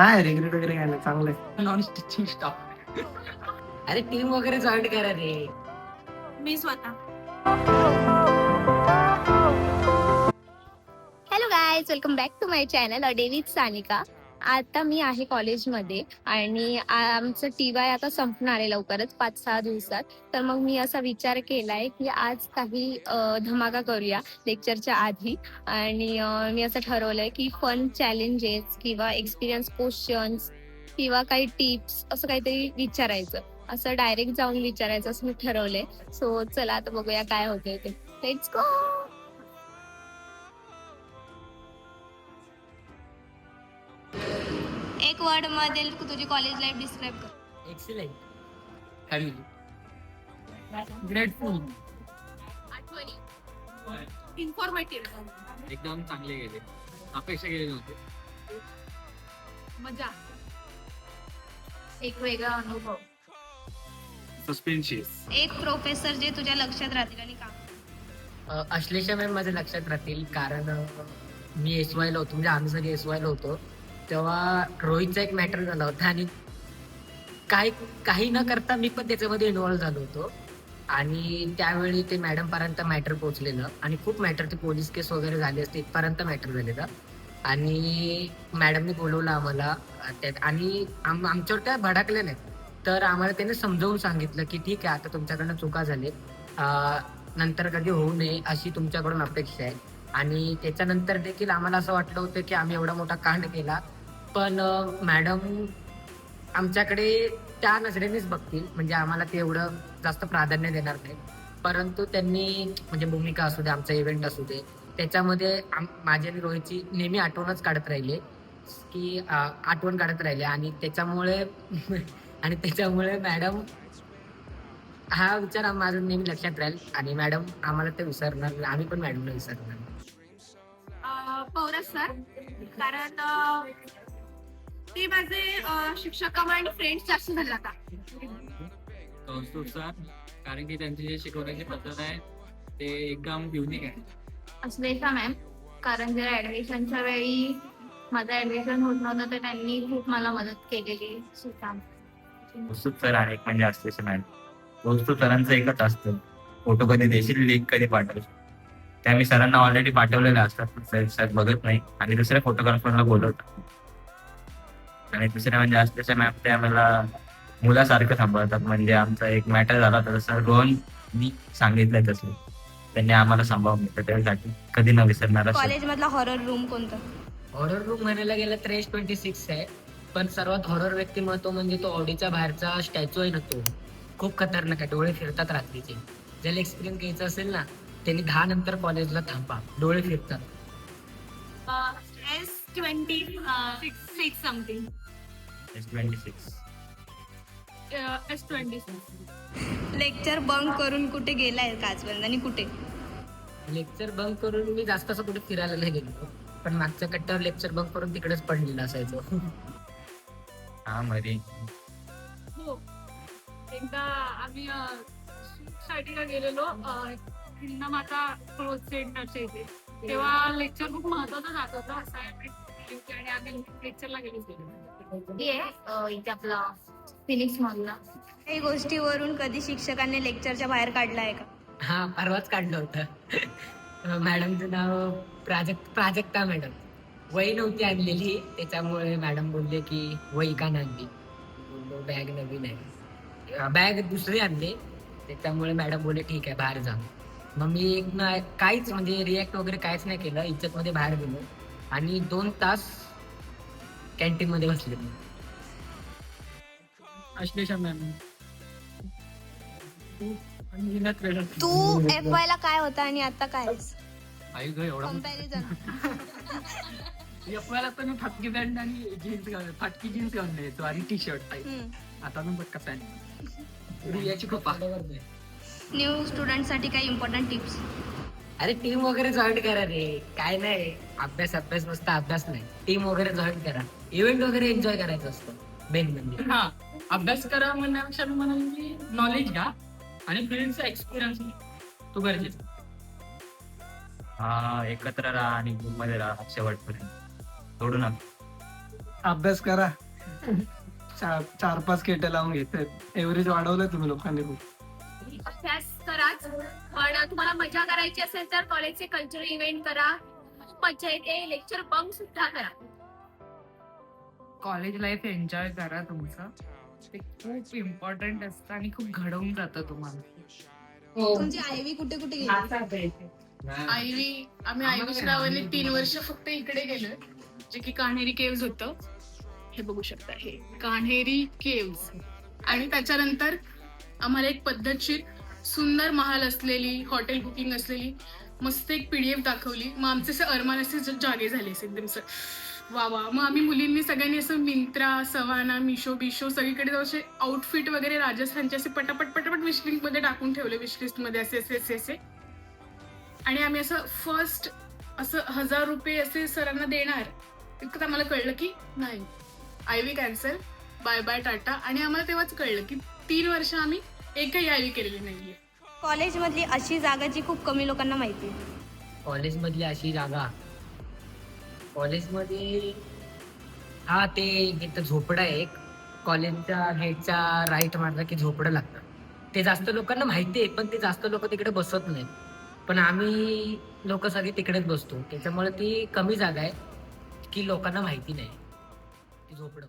नाही रिग्रेट वगैरे काय नाही चांगलं नॉन स्टिचिंग स्टाफ अरे टीम वगैरे जॉईन करा रे. मी स्वतः. Hello guys welcome back to my channel अडेवित Sanika आता मी आहे कॉलेजमध्ये आणि आमचं टी वाय आता संपणार आहे लवकरच पाच सहा दिवसात. तर मग मी असा विचार केलाय की आज काही धमाका करूया लेक्चरच्या आधी. आणि मी असं ठरवलंय की फन चॅलेंजेस किंवा एक्सपिरियन्स क्वेश्चन्स किंवा काही टिप्स असं काहीतरी विचारायचं. असं डायरेक्ट जाऊन विचारायचं असं मी ठरवलंय. सो चला आता बघूया काय होतंय ते. लेट्स गो एक वर्डमध्ये तुझी कॉलेज लाईफ डिस्क्राईब कर. एक्सिलेंट फॅमिली ग्रेटफुल आठवणी. इन्फॉर्मेटिव्ह एकदम चांगले गेले. अपेक्षा केले नव्हते. मजा. एक वेगळा अनुभव. सस्पेन्शियस एक प्रोफेसर जे तुझ्या लक्षात राहतील आणि का? अश्लेषा मॅम माझ्या लक्षात राहतील. कारण मी एस वायला होतो. म्हणजे आम्ही सगळे एस वायला होतो. तेव्हा रोहितचा एक मॅटर झाला होता आणि काही काही न करता मी पण त्याच्यामध्ये इन्व्हॉल्व झालो होतो. आणि त्यावेळी ते मॅडम पर्यंत मॅटर पोहोचलेलं आणि खूप मॅटर ते पोलीस केस वगैरे झाले असते इथपर्यंत मॅटर झालेलं. आणि मॅडमने बोलवलं आम्हाला त्यात आणि आम आमच्यावर त्या भडकल्या नाहीत. तर आम्हाला त्याने समजावून सांगितलं की ठीक आहे आता तुमच्याकडनं चुका झाले. नंतर कधी होऊ नये अशी तुमच्याकडून अपेक्षा आहे. आणि त्याच्यानंतर देखील आम्हाला असं वाटलं होतं की आम्ही एवढा मोठा कांड केला. पण मॅडम आमच्याकडे त्या नजरेनेच बघतील. म्हणजे आम्हाला ते एवढं जास्त प्राधान्य देणार नाही परंतु त्यांनी म्हणजे भूमिका असू दे आमचा इव्हेंट असू दे त्याच्यामध्ये माझी आणि रोहितची नेहमी आठवणच काढत राहिले. की आठवण काढत राहिले. आणि त्याच्यामुळे आणि त्याच्यामुळे मॅडम हा विचार माझं माझा नेहमी लक्षात राहील. आणि मॅडम आम्हाला ते विसरणार आम्ही पण मॅडमला विसरणार पौरस सर कारण ते माझे अ, शिक्षक आणि फ्रेंड्स जास्त झाले आता. कौस्तुभ सर कारण की त्यांची जी शिकवण्याची पद्धत आहे ते एकदम युनिक आहे. अस्लेशा मॅम कारण जर ऍडमिशनच्या वेळी माझं ऍडमिशन होत नव्हतं तर त्यांनी खूप मला मदत केलेली सुद्धा. कौस्तुभ सर आणि एक म्हणजे असते मॅम कौस्तुभ सरांचं एकच असतं. फोटो कधी देशील लिंक कधी पाठवशील? त्या मी सरांना ऑलरेडी पाठवलेले असतात पण सर सर बघत नाही. आणि दुसऱ्या फोटोग्राफरला बोलवतात. आणि दुसऱ्या म्हणजे असल्याच्या मॅम ते आम्हाला मुलासारखं सांभाळतात म्हणजे आमचा एक मॅटर झाला तर सर रोहन मी सांगितलंय तसं. त्यांनी आम्हाला सांभाळून घेतलं त्यासाठी. कधी न विसरणार असं. कॉलेज मधला हॉरर रूम कोणता? हॉरर रूम म्हणायला गेलं तर एस ट्वेंटी सिक्स आहे. पण सर्वात हॉरर व्यक्तिमत्व म्हणजे तो ऑडीच्या बाहेरचा स्टॅच्यू आहे ना तो. खूप खतरनाक आहे. डोळे फिरतात रात्रीचे. ज्याला एक्सपिरियन्स घ्यायचा असेल ना त्यांनी दहा नंतर कॉलेजला थांबा. डोळे फिरतात. Twenty six something twenty six S twenty six lecture bunk करून कुठे गेलाय का आजपर्यंत आणि कुठे? लेक्चर बंक करून मी जास्त असं कुठे फिरायला नाही गेलो. पण मागच्या कट्ट्यावर लेक्चर बंक करून तिकडेच पडलेलं असायचो. हा मध्ये हो. एकदा आम्ही साईडला गेलेलो हिंदा माता क्लोज सेंटरच्या इथे. तेव्हा लेक्चर खूप महत्वाचं जात होतं असाइनमेंट आणि आम्ही लेक्चरला गेलो हे अं, इथे आपला फिनिक्स मॉलला काही गोष्टीवरून कधी शिक्षकांनी लेक्चरच्या बाहेर काढला आहे का? हा परवाच काढलं होतं. मॅडमचं नाव प्राजक्त प्राजक्ता मॅडम. वही नव्हती आणलेली त्याच्यामुळे मॅडम बोलले की वही का नाही आणली? बॅग नवीन आहे. बॅग दुसरी आणली. त्याच्यामुळे मॅडम बोलले ठीक आहे बाहेर जा. मग मी एक ना काहीच म्हणजे रिॲक्ट वगैरे काहीच नाही केलं. इज्जत मध्ये बाहेर गेलो. आणि दोन तास कॅन्टीन मध्ये बसले मी. अश्लेषा मॅम. तू एफ वाय ला काय होता आणि आता काय? आई ग एवढा कंपॅरिझन एफवायला तर मी फाटकी पॅन्ट आणि जीन्स घाल फाटकी जीन्स घालून यायचो आणि टी शर्ट आता मी बघ कसा आहे. याची खूप न्यू स्टुडंटसाठी काही इम्पॉर्टंट टिप्स अरे टीम वगैरे जॉईन करा रे. काय नाही. अभ्यास अभ्यास नुसता अभ्यास नाही. टीम वगैरे जॉईन करा. इव्हेंट वगैरे एन्जॉय करायचं असतं मेन म्हणजे. हा अभ्यास करा म्हणण्यापेक्षा मी म्हणाल की नॉलेज घ्या आणि फील्डचा एक्सपिरियन्स तो गरजेचा हा एकत्र राहा आणि ग्रुपमध्ये राहा शेवटपर्यंत. सोडू नका अभ्यास करा. चार चार पाच केट लावून घेतात एव्हरेज वाढवलंय तुम्ही लोकांनी खूप. अभ्यास पण तुम्हाला मजा करायची असेल तर कॉलेजचे कल्चरल इव्हेंट करा. खूप मजा येते लेक्चर बंक सुद्धा करा. कॉलेज लाईफ एन्जॉय करा तुमचं. ते खूप इम्पॉर्टंट असतं आणि खूप घडवून जातं तुम्हाला. तुमची आयवी कुठे कुठे गेली? आयवी आम्ही आयवी श्रावणी तीन वर्ष फक्त इकडे गेलोय. जे की कान्हेरी केव्स होतं. हे बघू शकता. हे कान्हेरी केव्स आणि त्याच्यानंतर आम्हाला एक पद्धतशीर सुंदर महाल असलेली हॉटेल बुकिंग असलेली मस्त एक पी डी एफ दाखवली. मग आमचे असे अरमान असे जागे झाले असे एकदम सर वा वा. मग आम्ही मुलींनी सगळ्यांनी असं मिंत्रा सवाना मिशो बिशो सगळीकडे जाऊन असे आउटफिट वगैरे राजस्थानचे असे पटापट पटापट विशलिस्ट टाकून ठेवले विशलिस्टमध्ये असे असे असे असे. आणि आम्ही असं फर्स्ट असं हजार रुपये असे सरांना देणार इतकं आम्हाला कळलं की नाही. I we cancel bye bye tata आणि आम्हाला तेव्हाच कळलं की तीन वर्ष आम्ही एकही आय व्ही केलेली नाहीये. कॉलेजमधली अशी जागा जी खूप कमी लोकांना माहिती आहे. कॉलेजमधली अशी जागा? कॉलेजमध्ये हा ते इथं झोपडं आहे एक. कॉलेजच्या गेटच्या राईट मारला की झोपडं लागतं ते जास्त लोकांना माहिती आहे पण ते जास्त लोक तिकडे बसत नाहीत. पण आम्ही लोक सगळे तिकडेच बसतो. त्याच्यामुळे ती कमी जागा आहे की लोकांना माहिती नाही. ती झोपडं.